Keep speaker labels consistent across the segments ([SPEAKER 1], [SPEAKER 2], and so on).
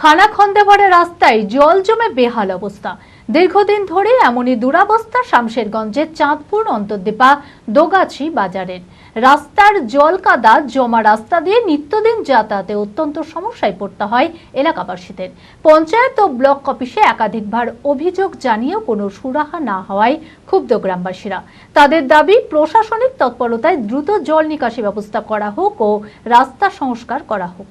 [SPEAKER 1] খানাখন্দে ভরা রাস্তায় জল জমে বেহাল অবস্থা। দীর্ঘদিন ধরে এমনই দুরাবস্থা শামশেরগঞ্জের চাঁদপুর অন্তর্দীপা দোগাছি বাজারের। রাস্তার জল কাদা জমা রাস্তা দিয়ে নিত্যদিন যাতায়াতে অত্যন্ত সমস্যায় পড়তে হয় এলাকাবাসীদের। পঞ্চায়েত ও ব্লক অফিসে একাধিকবার অভিযোগ জানিয়েও কোনো সুরাহা না হওয়ায় ক্ষুব্ধ গ্রামবাসীরা। তাদের দাবি, প্রশাসনিক তৎপরতায় দ্রুত জল নিকাশি ব্যবস্থা করা হোক ও রাস্তা সংস্কার করা হোক।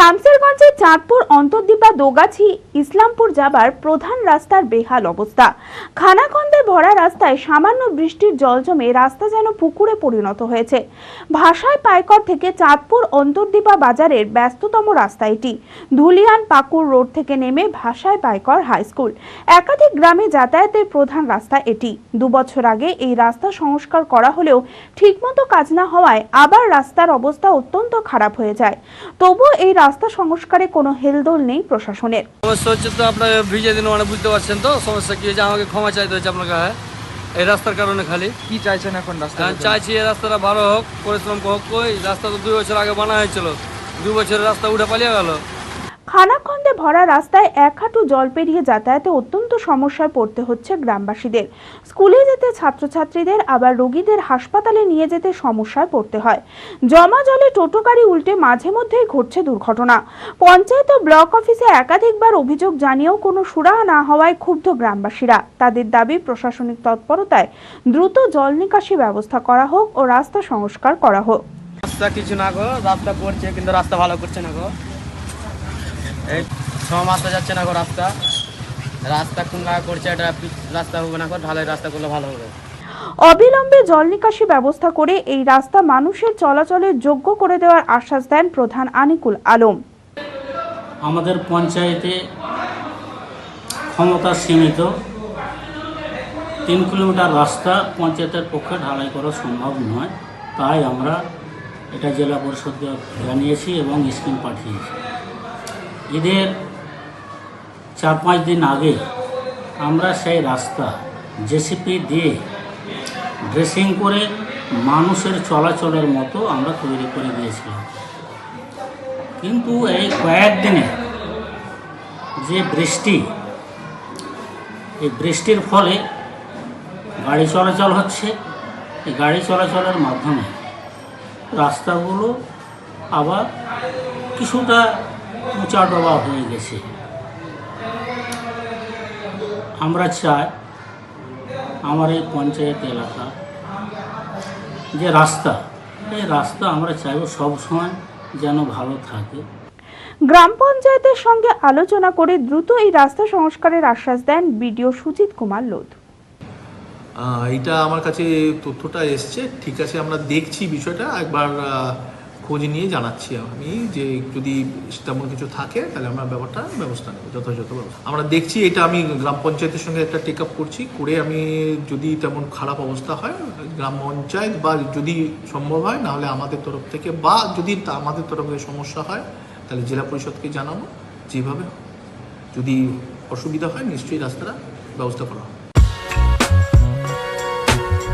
[SPEAKER 2] শামসেরগঞ্জের চাঁদপুর অন্তর্দীপা দোগাছি ইসলামপুর যাবার প্রধান রাস্তার বেহাল অবস্থা। খানাখন্দে ভরা রাস্তায় সামান্য বৃষ্টির জল জমে রাস্তা যেন পুকুরে পরিণত হয়েছে। ভাষায় পাইকর থেকে চাঁদপুর অন্তর্দীপা বাজারের ব্যস্ততম রাস্তা এটি। ধুলিয়ান পাকুর রোড থেকে নেমে ভাষায় পাইকর হাই স্কুল। একাধিক গ্রামে যাতায়াতের প্রধান রাস্তা এটি। দুবছর আগে এই রাস্তা সংস্কার করা হলেও ঠিকমতো কাজ না হওয়ায় আবার রাস্তার অবস্থা অত্যন্ত খারাপ হয়ে যায়। তবুও এই রাস্তা সংস্কারে কোনো হেলদোল নেই প্রশাসনের।
[SPEAKER 3] সমস্যা হচ্ছে তো আপনার ভিজে দিন মানে বুঝতে পারছেন তো? সমস্যা কি হয়েছে? আমাকে ক্ষমা চাইতে হচ্ছে আপনার কাছে এই রাস্তার কারণে খালি।
[SPEAKER 4] কি চাইছেন এখন রাস্তা
[SPEAKER 3] হ্যাঁ, চাইছি এই রাস্তাটা ভালো হোক পরিশ্রম হোক কই রাস্তা তো দুই বছর আগে বানা হয়েছিল। দুই বছরের রাস্তা উঠে পালিয়ে গেল।
[SPEAKER 2] খানাখন্দে ভরা রাস্তায় এক হাঁটু জল পেরিয়ে যাতায়াতে অত্যন্ত সমস্যায় পড়তে হচ্ছে গ্রামবাসীদের। স্কুলে যেতে ছাত্রছাত্রীদের, আবার রোগীদের হাসপাতালে নিয়ে যেতে সমস্যায় পড়তে হয়। জমা জলে টোটো উল্টে মাঝে মধ্যেই ঘটছে দুর্ঘটনা। পঞ্চায়েত ও ব্লক অফিসে একাধিকবার অভিযোগ জানিয়েও কোনো সুরাহা না হওয়ায় ক্ষুব্ধ গ্রামবাসীরা। তাদের দাবি, প্রশাসনিক তৎপরতায় দ্রুত জল নিকাশি ব্যবস্থা করা হোক ও রাস্তা সংস্কার করা হোক।
[SPEAKER 5] রাস্তা কিছু না গো, রাস্তা করছে কিন্তু রাস্তা ভালো করছে না গো। এই ছ মাসে যাচ্ছে না গো রাস্তা। রাস্তা কোন করছে এটা রাস্তা হবে না ঢালাই রাস্তা করলে ভালো হবে।
[SPEAKER 2] অবিলম্বে জল নিকাশি ব্যবস্থা করে এই রাস্তা মানুষের চলাচলের যোগ্য করে দেওয়ার আশ্বাস দেন প্রধান আনিকুল আলম।
[SPEAKER 6] আমাদের পঞ্চায়েতে ক্ষমতা সীমিত। তিন কিলোমিটার রাস্তা পঞ্চায়েতের পক্ষে ঢালাই করা সম্ভব নয়। তাই আমরা এটা জেলা পরিষদকে জানিয়েছি এবং স্কিম পাঠিয়েছি। ঈদের চার পাঁচ দিন আগে আমরা সেই রাস্তা জেসিপি দিয়ে ড্রেসিং করে মানুষের চলাচলের মতো আমরা তৈরি করে দিয়েছিলাম। কিন্তু এই কয়েকদিনে যে বৃষ্টি, এই বৃষ্টির ফলে গাড়ি চলাচল হচ্ছে। এই গাড়ি চলাচলের মাধ্যমে রাস্তাগুলো আবার কিছুটা উঁচা ডবা হয়ে গেছে। আমরা চাই আমার এই পঞ্চায়েত এলাকা যে রাস্তা এই রাস্তা আমরা চাইব সবসময় যেন ভালো থাকে।
[SPEAKER 2] গ্রাম পঞ্চায়েতের সঙ্গে আলোচনা করে দ্রুত এই রাস্তা সংস্কারের আশ্বাস দেন বিডিও সুজিত কুমার লোধ।
[SPEAKER 7] এটা আমার কাছে তথ্যটা এসছে। ঠিক আছে আমরা দেখছি বিষয়টা। একবার খোঁজ নিয়ে জানাচ্ছি আমি যে যদি তেমন কিছু থাকে, তাহলে আমরা ব্যাপারটা ব্যবস্থা নেব, যথাযথ ব্যবস্থা। আমরা দেখছি এটা আমি গ্রাম পঞ্চায়েতের সঙ্গে একটা টেক আপ করছি, করে আমি যদি তেমন খারাপ অবস্থা হয়, গ্রাম পঞ্চায়েত বা যদি সম্ভব হয়, নাহলে আমাদের তরফ থেকে বা যদি আমাদের তরফ থেকে সমস্যা হয়, তাহলে জেলা পরিষদকে জানাব, যেভাবে যদি অসুবিধা হয়, নিশ্চয়ই রাস্তাটা ব্যবস্থা করা হবে।